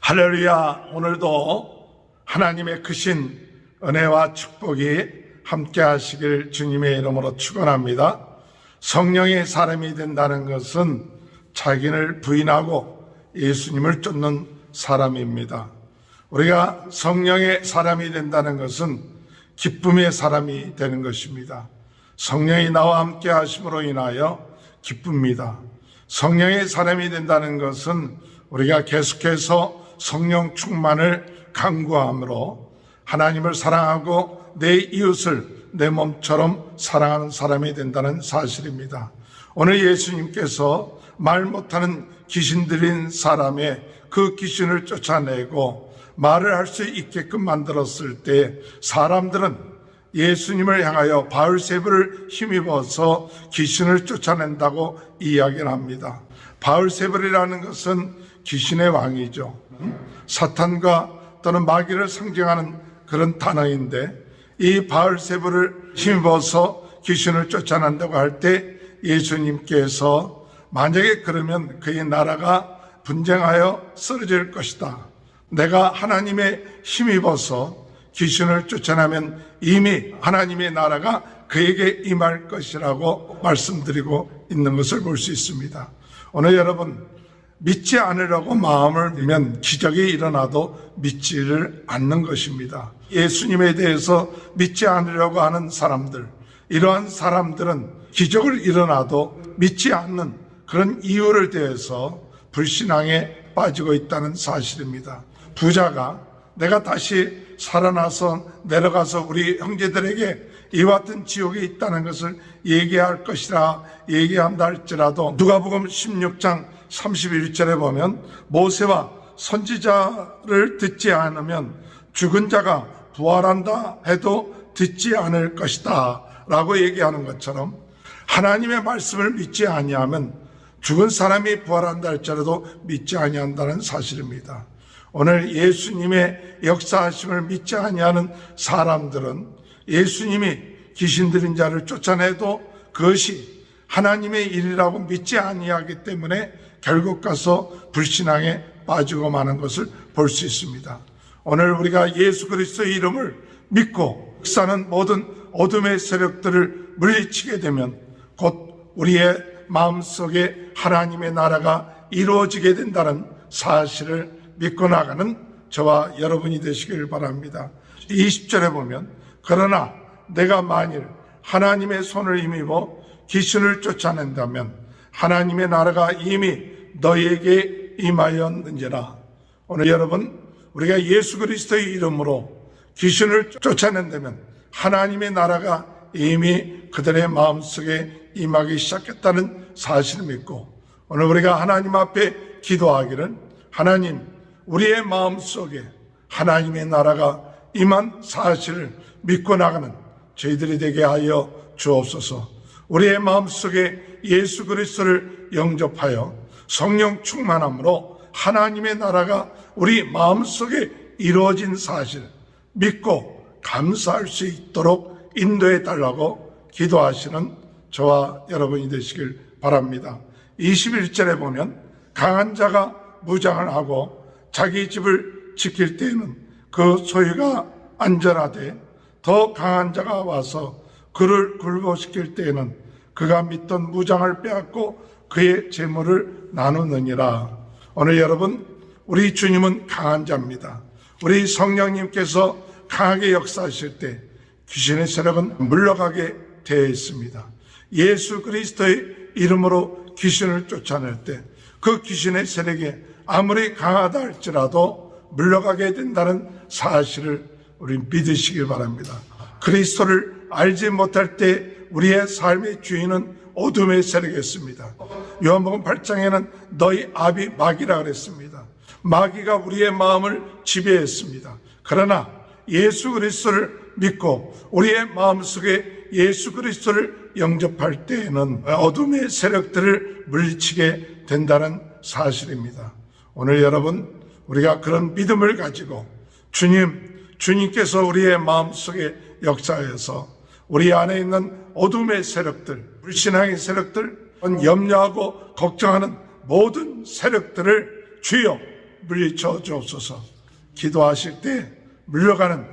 할렐루야 오늘도 하나님의 크신 은혜와 축복이 함께 하시길 주님의 이름으로 축원합니다. 성령의 사람이 된다는 것은 자기를 부인하고 예수님을 쫓는 사람입니다. 우리가 성령의 사람이 된다는 것은 기쁨의 사람이 되는 것입니다. 성령이 나와 함께 하심으로 인하여 기쁩니다. 성령의 사람이 된다는 것은 우리가 계속해서 성령 충만을 강구함으로 하나님을 사랑하고 내 이웃을 내 몸처럼 사랑하는 사람이 된다는 사실입니다. 오늘 예수님께서 말 못하는 귀신 들인 사람의 그 귀신을 쫓아내고 말을 할 수 있게끔 만들었을 때 사람들은 예수님을 향하여 바울세브를 힘입어서 귀신을 쫓아낸다고 이야기를 합니다. 바울세브이라는 것은 귀신의 왕이죠. 사탄과 또는 마귀를 상징하는 그런 단어인데 이 바울세브를 힘입어서 귀신을 쫓아낸다고 할 때 예수님께서 만약에 그러면 그의 나라가 분쟁하여 쓰러질 것이다. 내가 하나님의 힘입어서 귀신을 쫓아내면 이미 하나님의 나라가 그에게 임할 것이라고 말씀드리고 있는 것을 볼 수 있습니다. 오늘 여러분 믿지 않으려고 마음을 들면 기적이 일어나도 믿지를 않는 것입니다. 예수님에 대해서 믿지 않으려고 하는 사람들, 이러한 사람들은 기적을 일어나도 믿지 않는 그런 이유를 대해서 불신앙에 빠지고 있다는 사실입니다. 부자가 내가 다시 살아나서 내려가서 우리 형제들에게 이와 같은 지옥에 있다는 것을 얘기할 것이라 얘기한다 할지라도 누가복음 16장 31절에 보면 모세와 선지자를 듣지 않으면 죽은 자가 부활한다 해도 듣지 않을 것이다 라고 얘기하는 것처럼 하나님의 말씀을 믿지 아니하면 죽은 사람이 부활한다 할지라도 믿지 아니한다는 사실입니다. 오늘 예수님의 역사하심을 믿지 아니하는 사람들은 예수님이 귀신 들인 자를 쫓아내도 그것이 하나님의 일이라고 믿지 아니하기 때문에 결국 가서 불신앙에 빠지고 마는 것을 볼 수 있습니다. 오늘 우리가 예수 그리스도의 이름을 믿고 역사는 모든 어둠의 세력들을 물리치게 되면 곧 우리의 마음속에 하나님의 나라가 이루어지게 된다는 사실을 믿고 나가는 저와 여러분이 되시길 바랍니다. 20절에 보면 그러나 내가 만일 하나님의 손을 힘입어 귀신을 쫓아낸다면 하나님의 나라가 이미 너에게 임하였는지라. 오늘 여러분 우리가 예수 그리스도의 이름으로 귀신을 쫓아낸다면 하나님의 나라가 이미 그들의 마음속에 임하기 시작했다는 사실을 믿고 오늘 우리가 하나님 앞에 기도하기를 하나님 우리의 마음속에 하나님의 나라가 임한 사실을 믿고 나가는 저희들이 되게 하여 주옵소서. 우리의 마음속에 예수 그리스도를 영접하여 성령 충만함으로 하나님의 나라가 우리 마음속에 이루어진 사실 믿고 감사할 수 있도록 인도해 달라고 기도하시는 저와 여러분이 되시길 바랍니다. 21절에 보면 강한 자가 무장을 하고 자기 집을 지킬 때에는 그 소유가 안전하되 더 강한 자가 와서 그를 굴복시킬 때에는 그가 믿던 무장을 빼앗고 그의 재물을 나누느니라. 오늘 여러분, 우리 주님은 강한 자입니다. 우리 성령님께서 강하게 역사하실 때 귀신의 세력은 물러가게 되어 있습니다. 예수 그리스도의 이름으로 귀신을 쫓아낼 때 그 귀신의 세력이 아무리 강하다 할지라도 물러가게 된다는 사실을 우리 믿으시길 바랍니다. 그리스도를 알지 못할 때 우리의 삶의 주인은 어둠의 세력이었습니다. 요한복음 8장에는 너희 아비 마귀라 그랬습니다. 마귀가 우리의 마음을 지배했습니다. 그러나 예수 그리스도를 믿고 우리의 마음속에 예수 그리스도를 영접할 때에는 어둠의 세력들을 물리치게 된다는 사실입니다. 오늘 여러분 우리가 그런 믿음을 가지고 주님 주님께서 우리의 마음속에 역사해서 우리 안에 있는 어둠의 세력들, 불신앙의 세력들, 염려하고 걱정하는 모든 세력들을 주여 물리쳐 주옵소서. 기도하실 때 물려가는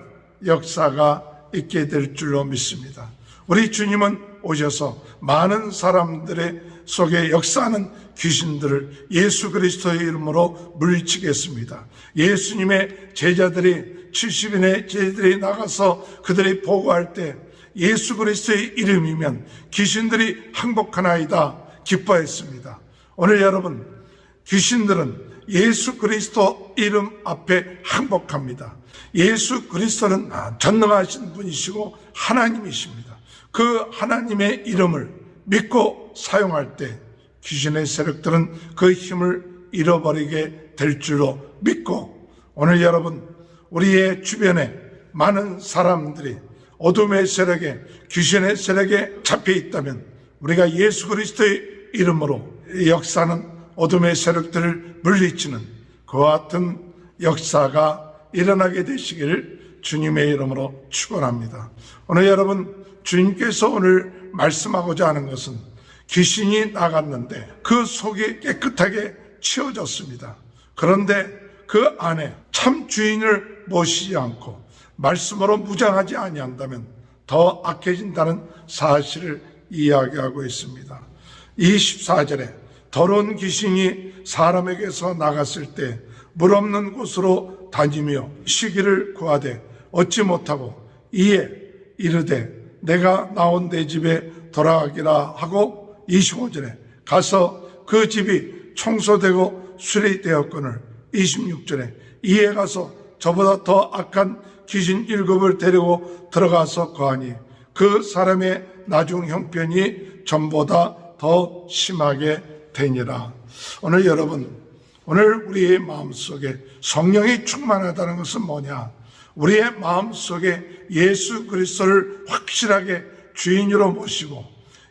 역사가 있게 될 줄로 믿습니다. 우리 주님은 오셔서 많은 사람들의 속에 역사하는 귀신들을 예수 그리스도의 이름으로 물리치겠습니다. 예수님의 제자들이 70인의 제자들이 나가서 그들이 보고할 때 예수 그리스도의 이름이면 귀신들이 항복하나이다 기뻐했습니다. 오늘 여러분 귀신들은 예수 그리스도 이름 앞에 항복합니다. 예수 그리스도는 전능하신 분이시고 하나님이십니다. 그 하나님의 이름을 믿고 사용할 때 귀신의 세력들은 그 힘을 잃어버리게 될 줄로 믿고 오늘 여러분 우리의 주변에 많은 사람들이 어둠의 세력에 귀신의 세력에 잡혀 있다면 우리가 예수 그리스도의 이름으로 이 역사는 어둠의 세력들을 물리치는 그와 같은 역사가 일어나게 되시기를 주님의 이름으로 축원합니다. 오늘 여러분 주님께서 오늘 말씀하고자 하는 것은 귀신이 나갔는데 그 속이 깨끗하게 치워졌습니다. 그런데 그 안에 참 주인을 모시지 않고 말씀으로 무장하지 아니한다면 더 악해진다는 사실을 이야기하고 있습니다. 24절에 더러운 귀신이 사람에게서 나갔을 때 물 없는 곳으로 다니며 쉬기를 구하되 얻지 못하고 이에 이르되 내가 나온 내 집에 돌아가기라 하고 25절에 가서 그 집이 청소되고 수리되었거늘 26절에 이에 가서 저보다 더 악한 귀신 일곱을 데리고 들어가서 거하니 그 사람의 나중 형편이 전보다 더 심하게 되니라. 오늘 여러분, 오늘 우리의 마음속에 성령이 충만하다는 것은 뭐냐? 우리의 마음속에 예수 그리스도를 확실하게 주인으로 모시고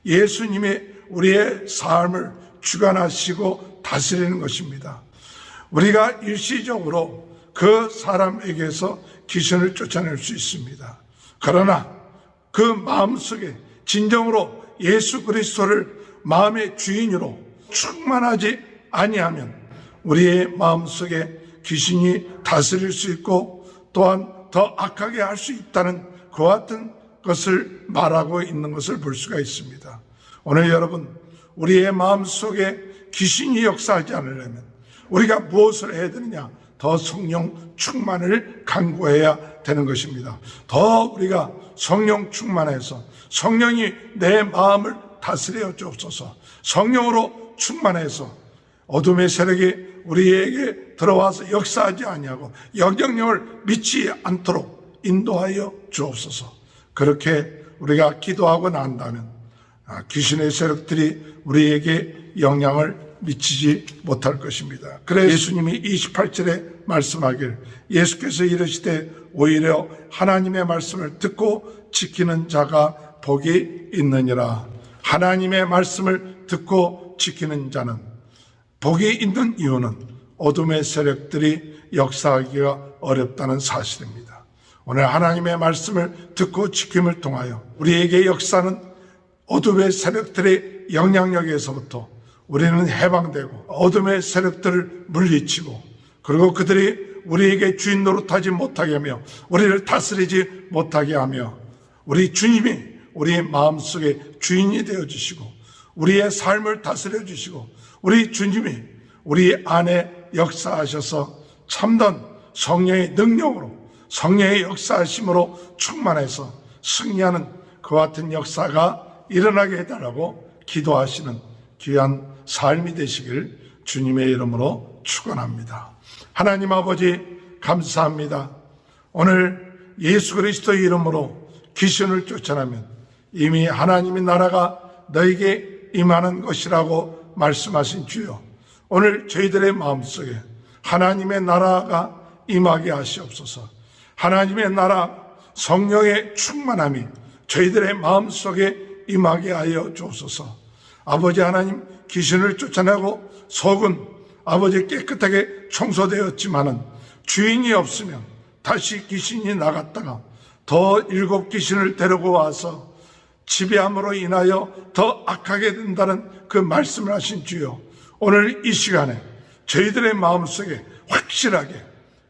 예수님이 우리의 삶을 주관하시고 다스리는 것입니다. 우리가 일시적으로 그 사람에게서 귀신을 쫓아낼 수 있습니다. 그러나 그 마음속에 진정으로 예수 그리스도를 마음의 주인으로 충만하지 아니하면 우리의 마음속에 귀신이 다스릴 수 있고 또한 더 악하게 할 수 있다는 그와 같은 것을 말하고 있는 것을 볼 수가 있습니다. 오늘 여러분 우리의 마음속에 귀신이 역사하지 않으려면 우리가 무엇을 해야 되느냐? 더 성령 충만을 강구해야 되는 것입니다. 더 우리가 성령 충만해서 성령이 내 마음을 다스려 주옵소서. 성령으로 충만해서 어둠의 세력이 우리에게 들어와서 역사하지 아니하고 영향력을 미치지 않도록 인도하여 주옵소서. 그렇게 우리가 기도하고 난다면 아, 귀신의 세력들이 우리에게 영향을 미치지 못할 것입니다. 그래서 예수님이 28절에 말씀하길 예수께서 이르시되 오히려 하나님의 말씀을 듣고 지키는 자가 복이 있느니라. 하나님의 말씀을 듣고 지키는 자는 복이 있는 이유는 어둠의 세력들이 역사하기가 어렵다는 사실입니다. 오늘 하나님의 말씀을 듣고 지킴을 통하여 우리에게 역사는 어둠의 세력들의 영향력에서부터 우리는 해방되고 어둠의 세력들을 물리치고 그리고 그들이 우리에게 주인 노릇하지 못하게 하며 우리를 다스리지 못하게 하며 우리 주님이 우리의 마음속에 주인이 되어 주시고 우리의 삶을 다스려 주시고 우리 주님이 우리 안에 역사하셔서 참된 성령의 능력으로 성령의 역사하심으로 충만해서 승리하는 그와 같은 역사가 일어나게 해달라고 기도하시는 귀한 삶이 되시길 주님의 이름으로 축원합니다. 하나님 아버지 감사합니다. 오늘 예수 그리스도의 이름으로 귀신을 쫓아내면 이미 하나님의 나라가 너에게 임하는 것이라고 말씀하신 주요. 오늘 저희들의 마음속에 하나님의 나라가 임하게 하시옵소서. 하나님의 나라 성령의 충만함이 저희들의 마음속에 임하게 하여 주옵소서. 아버지 하나님 귀신을 쫓아내고 속은 아버지 깨끗하게 청소되었지만은 주인이 없으면 다시 귀신이 나갔다가 더 일곱 귀신을 데리고 와서 지배함으로 인하여 더 악하게 된다는 그 말씀을 하신 주요. 오늘 이 시간에 저희들의 마음속에 확실하게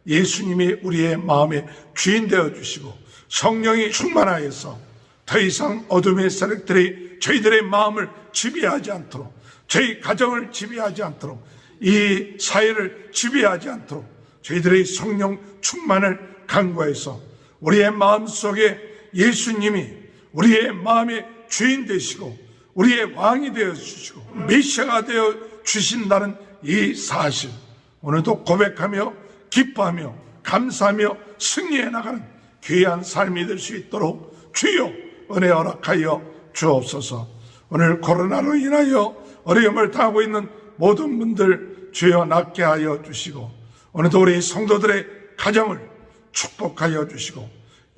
예수님이 우리의 마음의 주인 되어 주시고 성령이 충만하여서 더 이상 어둠의 세력들이 저희들의 마음을 지배하지 않도록 저희 가정을 지배하지 않도록 이 사회를 지배하지 않도록 저희들의 성령 충만을 간구해서 우리의 마음 속에 예수님이 우리의 마음의 주인 되시고 우리의 왕이 되어 주시고 메시아가 되어 주신다는 이 사실 오늘도 고백하며 기뻐하며 감사하며 승리해 나가는 귀한 삶이 될 수 있도록 주여 은혜 허락하여 주옵소서 오늘 코로나로 인하여 어려움을 당하고 있는 모든 분들 주여 낫게 하여 주시고 오늘도 우리 성도들의 가정을 축복하여 주시고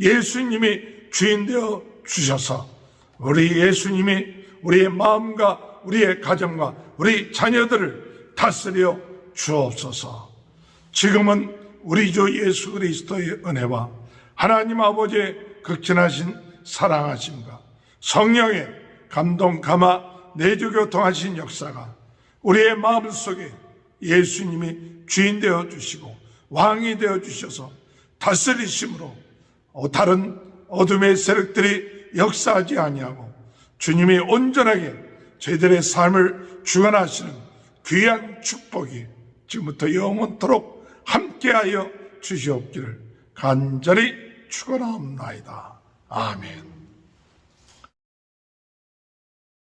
예수님이 주인 되어 주셔서 우리 예수님이 우리의 마음과 우리의 가정과 우리 자녀들을 다스려 주옵소서. 지금은 우리 주 예수 그리스도의 은혜와 하나님 아버지의 극진하신 사랑하심과 성령의 감동 감화 내주교통하신 역사가 우리의 마음 속에 예수님이 주인 되어 주시고 왕이 되어 주셔서 다스리심으로 어, 다른 어둠의 세력들이 역사하지 아니하고 주님이 온전하게 저희들의 삶을 주관하시는 귀한 축복이 지금부터 영원토록 함께하여 주시옵기를 간절히 축원하옵나이다. 아멘.